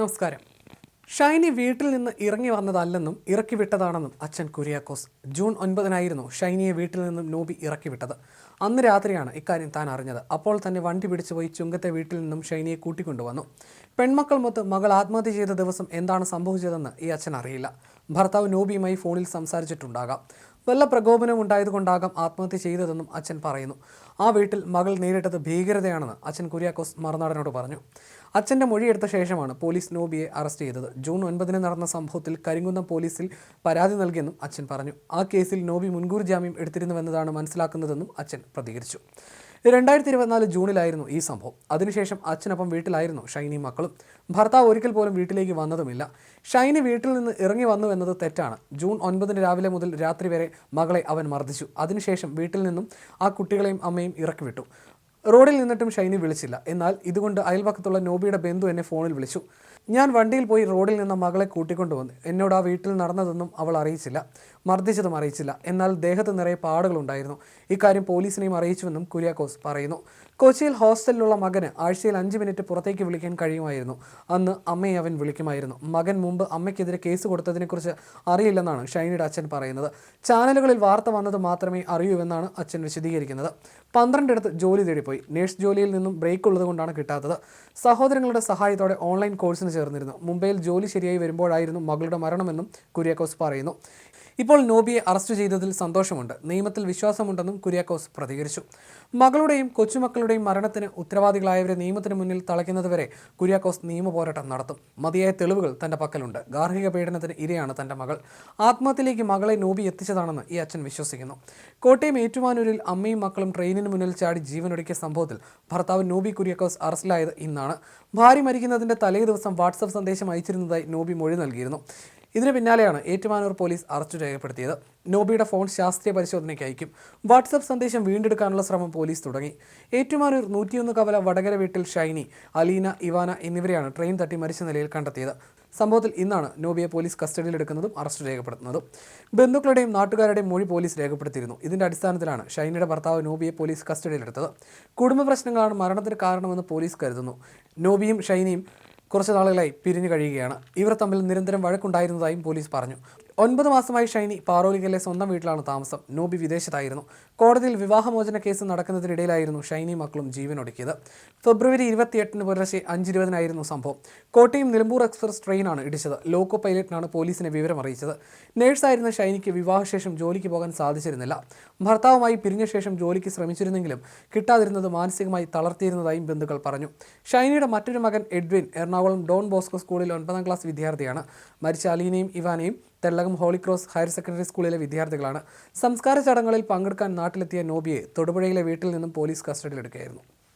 നമസ്കാരം. ഷൈനി വീട്ടിൽ നിന്ന് ഇറങ്ങി വന്നതല്ലെന്നും ഇറക്കി വിട്ടതാണെന്നും അച്ഛൻ കുര്യാക്കോസ്. ജൂൺ ഒൻപതിനായിരുന്നു ഷൈനിയെ വീട്ടിൽ നിന്നും നോബി ഇറക്കി വിട്ടത്. അന്ന് രാത്രിയാണ് ഇക്കാര്യം താൻ അറിഞ്ഞത്. അപ്പോൾ തന്നെ വണ്ടി പിടിച്ചു പോയി ചുങ്കത്തെ വീട്ടിൽ നിന്നും ഷൈനിയെ കൂട്ടിക്കൊണ്ടുവന്നു പെൺമക്കൾ മൊത്ത് മകൾ ആത്മഹത്യ ചെയ്ത ദിവസം എന്താണ് സംഭവിച്ചതെന്ന് ഈ അച്ഛൻ അറിയില്ല. ഭർത്താവ് നോബിയുമായി ഫോണിൽ സംസാരിച്ചിട്ടുണ്ടാകാം. വല്ല പ്രകോപനം ഉണ്ടായതുകൊണ്ടാകാം ആത്മഹത്യ ചെയ്തതെന്നും അച്ഛൻ പറയുന്നു. ആ വീട്ടിൽ മകൾ നേരിട്ടത് ഭീകരതയാണെന്ന് അച്ഛൻ കുര്യാക്കോസ് മറുനാടനോട് പറഞ്ഞു. അച്ഛന്റെ മൊഴിയെടുത്ത ശേഷമാണ് പോലീസ് നോബിയെ അറസ്റ്റ് ചെയ്തത്. ജൂൺ ഒൻപതിന് നടന്ന സംഭവത്തിൽ കരിങ്കുന്നം പോലീസിൽ പരാതി നൽകിയെന്നും അച്ഛൻ പറഞ്ഞു. ആ കേസിൽ നോബി മുൻകൂർ ജാമ്യം എടുത്തിരുന്നുവെന്നതാണ് മനസ്സിലാക്കുന്നതെന്നും അച്ഛൻ പ്രതികരിച്ചു. രണ്ടായിരത്തി ഇരുപത്തിനാല് ജൂണിലായിരുന്നു ഈ സംഭവം. അതിനുശേഷം അച്ഛനൊപ്പം വീട്ടിലായിരുന്നു ഷൈനി മക്കളും. ഭർത്താവ് ഒരിക്കൽ പോലും വീട്ടിലേക്ക് വന്നതുമില്ല. ഷൈനി വീട്ടിൽ നിന്ന് ഇറങ്ങി വന്നു എന്നത് തെറ്റാണ്. ജൂൺ ഒൻപതിന് രാവിലെ മുതൽ രാത്രി വരെ മകളെ അവൻ മർദ്ദിച്ചു. അതിനുശേഷം വീട്ടിൽ നിന്നും ആ കുട്ടികളെയും അമ്മയും ഇറക്കി വിട്ടു. റോഡിൽ നിന്നിട്ടും ഷൈനി വിളിച്ചില്ല. എന്നാൽ ഇതുകൊണ്ട് അയൽവക്കത്തുള്ള നോബിയുടെ ബന്ധു എന്നെ ഫോണിൽ വിളിച്ചു. ഞാൻ വണ്ടിയിൽ പോയി റോഡിൽ നിന്ന് മകളെ കൂട്ടിക്കൊണ്ടുവന്നു എന്നോട് ആ വീട്ടിൽ നടന്നതൊന്നും അവൾ അറിയിച്ചില്ല. മർദ്ദിച്ചതും അറിയിച്ചില്ല. എന്നാൽ ദേഹത്ത് നിറയെ പാടുകളുണ്ടായിരുന്നു ഇക്കാര്യം പോലീസിനെയും അറിയിച്ചുവെന്നും കുര്യാക്കോസ് പറയുന്നു. കൊച്ചിയിൽ ഹോസ്റ്റലിലുള്ള മകന് ആഴ്ചയിൽ അഞ്ച് മിനിറ്റ് പുറത്തേക്ക് വിളിക്കാൻ കഴിയുമായിരുന്നു. അന്ന് അമ്മയെ അവൻ വിളിക്കുമായിരുന്നു. മകൻ മുമ്പ് അമ്മയ്ക്കെതിരെ കേസ് കൊടുത്തതിനെക്കുറിച്ച് അറിയില്ലെന്നാണ് ഷൈനിയുടെ അച്ഛൻ പറയുന്നത്. ചാനലുകളിൽ വാർത്ത വന്നത് മാത്രമേ അറിയൂവെന്നാണ് അച്ഛൻ വിശദീകരിക്കുന്നത്. പന്ത്രണ്ടിടത്ത് ജോലി തേടിപ്പോയി. നേഴ്സ് ജോലിയിൽ നിന്നും ബ്രേക്ക് ഉള്ളതുകൊണ്ടാണ് കിട്ടാത്തത്. സഹോദരങ്ങളുടെ സഹായത്തോടെ ഓൺലൈൻ കോഴ്സിന് ചേർന്നിരുന്നു. മുംബൈയിൽ ജോലി ശരിയായി വരുമ്പോഴായിരുന്നു മകളുടെ മരണമെന്നും കുര്യാക്കോസ് പറയുന്നു. ഇപ്പോൾ നോബിയെ അറസ്റ്റ് ചെയ്തതിൽ സന്തോഷമുണ്ട്. നിയമത്തിൽ വിശ്വാസമുണ്ടെന്നും കുര്യാക്കോസ് പ്രതികരിച്ചു. മകളുടെയും കൊച്ചുമക്കളുടെയും മരണത്തിന് ഉത്തരവാദികളായവരെ നിയമത്തിന് മുന്നിൽ തളയ്ക്കുന്നതുവരെ കുര്യാക്കോസ് നിയമ പോരാട്ടം നടത്തും. മതിയായ തെളിവുകൾ തന്റെ പക്കലുണ്ട്. ഗാർഹിക പീഡനത്തിന് ഇരയാണ് തന്റെ മകൾ. ആത്മഹത്യയിലേക്ക് മകളെ നോബി എത്തിച്ചതാണെന്ന് ഈ അച്ഛൻ വിശ്വസിക്കുന്നു. കോട്ടയം ഏറ്റുമാനൂരിൽ അമ്മയും മക്കളും ട്രെയിനിന് മുന്നിൽ ചാടി ജീവനൊടുക്കിയ സംഭവത്തിൽ ഭർത്താവ് നോബി കുര്യാക്കോസ് അറസ്റ്റിലായത് ഇന്നാണ്. ഭാര്യ മരിക്കുന്നതിന്റെ തലേ ദിവസം വാട്സപ്പ് സന്ദേശം അയച്ചിരുന്നതായി നോബി മൊഴി നൽകിയിരുന്നു. ഇതിന് പിന്നാലെയാണ് ഏറ്റുമാനൂർ പോലീസ് അറസ്റ്റ് രേഖപ്പെടുത്തിയത്. നോബിയുടെ ഫോൺ ശാസ്ത്രീയ പരിശോധനയ്ക്ക് അയക്കും. വാട്സപ്പ് സന്ദേശം വീണ്ടെടുക്കാനുള്ള ശ്രമം പോലീസ് തുടങ്ങി. ഏറ്റുമാനൂർ നൂറ്റിയൊന്ന് കവല വടകര വീട്ടിൽ ഷൈനി അലീന ഇവാന എന്നിവരെയാണ് ട്രെയിൻ തട്ടി മരിച്ച നിലയിൽ കണ്ടെത്തിയത്. സംഭവത്തിൽ ഇന്നാണ് നോബിയെ പോലീസ് കസ്റ്റഡിയിലെടുക്കുന്നതും അറസ്റ്റ് രേഖപ്പെടുത്തുന്നതും. ബന്ധുക്കളുടെയും നാട്ടുകാരുടെയും മൊഴി പോലീസ് രേഖപ്പെടുത്തിയിരുന്നു. ഇതിന്റെ അടിസ്ഥാനത്തിലാണ് ഷൈനിയുടെ ഭർത്താവ് നോബിയെ പോലീസ് കസ്റ്റഡിയിലെടുത്തത്. കുടുംബ പ്രശ്നങ്ങളാണ് മരണത്തിന് കാരണമെന്ന് പോലീസ് കരുതുന്നു. നോബിയും ഷൈനിയും കുറച്ച് നാളുകളായി പിരിഞ്ഞു കഴിയുകയാണ്. ഇവർ തമ്മിൽ നിരന്തരം വഴക്കുണ്ടായിരുന്നതായും പോലീസ് പറഞ്ഞു. ഒൻപത് മാസമായി ഷൈനി പാറോലിക്കലെ സ്വന്തം വീട്ടിലാണ് താമസം. നോബി വിദേശത്തായിരുന്നു. കോടതിയിൽ വിവാഹമോചന കേസ് നടക്കുന്നതിനിടയിലായിരുന്നു ഷൈനി മക്കളും ജീവനൊടുക്കിയത്. ഫെബ്രുവരി ഇരുപത്തിയെട്ടിന് പുലർച്ചെ അഞ്ചിരുപതിനായിരുന്നു സംഭവം. കോട്ടയം നിലമ്പൂർ എക്സ്പ്രസ് ട്രെയിനാണ് ഇടിച്ചത്. ലോക്കോ പൈലറ്റിനാണ് പോലീസിനെ വിവരം അറിയിച്ചത് നേഴ്സായിരുന്ന ഷൈനിക്ക് വിവാഹശേഷം ജോലിക്ക് പോകാൻ സാധിച്ചിരുന്നില്ല. ഭർത്താവുമായി പിരിഞ്ഞ ശേഷം ജോലിക്ക് ശ്രമിച്ചിരുന്നെങ്കിലും കിട്ടാതിരുന്നത് മാനസികമായി തളർത്തിയിരുന്നതായും ബന്ധുക്കൾ പറഞ്ഞു. ഷൈനിയുടെ മറ്റൊരു മകൻ എഡ്വിൻ എറണാകുളം ഡോൺ ബോസ്കോ സ്കൂളിൽ ഒൻപതാം ക്ലാസ് വിദ്യാർത്ഥിയാണ്. മരിച്ച അലീനയും ഇവാനയും Thellakam Holy Cross higher secondary സ്കൂളിലെ വിദ്യാർത്ഥികളാണ്. സംസ്കാര ചടങ്ങുകളിൽ പങ്കെടുക്കാൻ നാട്ടിലെത്തിയ നോബിയെ തൊടുപുഴയിലെ വീട്ടിൽ നിന്നും പോലീസ് കസ്റ്റഡിയിലെടുക്കുകയായിരുന്നു.